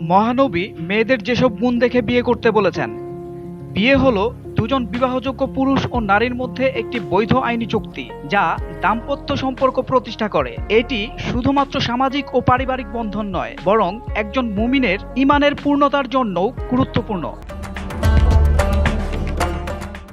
মহানবী মেয়েদের যেসব গুণ দেখে বিয়ে করতে বলেছেন, বিয়ে হলো দুজন বিবাহযোগ্য পুরুষ ও নারীর মধ্যে একটি বৈধ আইনি চুক্তি যা দাম্পত্য সম্পর্ক প্রতিষ্ঠা করে। এটি শুধুমাত্র সামাজিক ও পারিবারিক বন্ধন নয়, বরং একজন মুমিনের ইমানের পূর্ণতার জন্যও গুরুত্বপূর্ণ।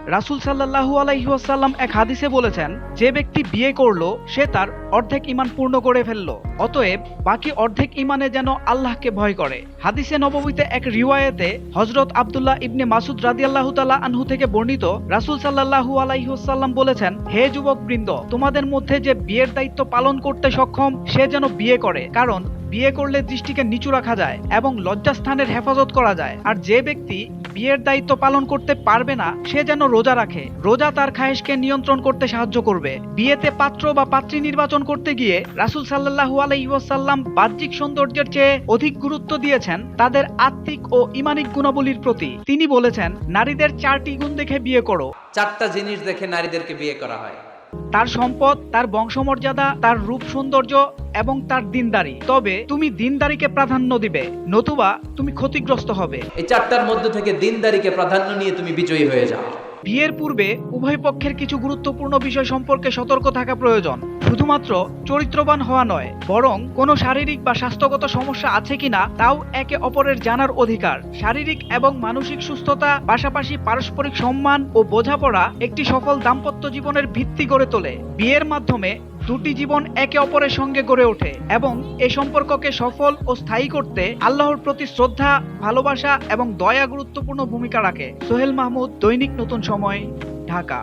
রাসূল সাল্লাল্লাহু আলাইহি ওয়াসাল্লাম এক হাদিসে বলেছেন, যে ব্যক্তি বিয়ে করল, সে তার অর্ধেক ইমান পূর্ণ করে ফেলল, অতএব বাকি অর্ধেক ইমানে যেন আল্লাহকে ভয় করে। হাদিসে নববীতে এক রিওয়ায়েতে হজরত আবদুল্লাহ ইবনে মাসুদ রাদিয়াল্লাহু তাআলা আনহু থেকে বর্ণিত, রাসূল সাল্লাল্লাহু আলাইহি ওয়াসাল্লাম বলেছেন, হে যুবক বৃন্দ তোমাদের মধ্যে যে বিয়ের দায়িত্ব পালন করতে সক্ষম, সে যেন বিয়ে করে। কারণ বিয়ে করলে দৃষ্টিকে নিচু রাখা যায় এবং লজ্জাস্থানের হেফাজত করা যায়। আর যে ব্যক্তি বিয়ের দায়িত্ব পালন করতে পারবে না, সে যেন রোজা রাখে। রোজা তার খায়েশকে নিয়ন্ত্রণ করতে সাহায্য করবে। বিয়েতে পাত্র বা পাত্রী নির্বাচন করতে গিয়ে রাসূল সাল্লাল্লাহু আলাইহি ওয়াসাল্লাম বাহ্যিক সৌন্দর্যের চেয়ে অধিক গুরুত্ব দিয়েছেন তাদের আত্মিক ও ইমানিক গুণাবলীর প্রতি। তিনি বলেছেন, নারীদের চারটি গুণ দেখে বিয়ে করো। চারটা জিনিস দেখে নারীদেরকে বিয়ে করা হয়। তার সম্পদ তার বংশমর্যাদা তার রূপ সৌন্দর্য এবং তার দিনদারি। তবে তুমি দিনদারিকে প্রাধান্য দিবে নতুবা তুমি ক্ষতিগ্রস্ত হবে। এই চারটার মধ্যে থেকে দিনদারিকে প্রাধান্য নিয়ে তুমি বিজয়ী হয়ে যাও। বিয়ের পূর্বে উভয় পক্ষের কিছু গুরুত্বপূর্ণ বিষয় সম্পর্কে সতর্ক থাকা প্রয়োজন। শুধুমাত্র চরিত্রবান হওয়া নয়, বরং কোনো শারীরিক বা স্বাস্থ্যগত সমস্যা আছে কিনা তাও একে অপরের জানার অধিকার। শারীরিক এবং মানসিক সুস্থতা, পাশাপাশি পারস্পরিক সম্মান ও বোঝাপড়া একটি সফল দাম্পত্য জীবনের ভিত্তি গড়ে তোলে। বিয়ের মাধ্যমে দুটি জীবন একে অপরের সঙ্গে গড়ে ওঠে এবং এ সম্পর্ককে সফল ও স্থায়ী করতে আল্লাহর প্রতি শ্রদ্ধা, ভালোবাসা এবং দয়া গুরুত্বপূর্ণ ভূমিকা রাখে। সোহেল মাহমুদ, দৈনিক নতুন সময়, ঢাকা।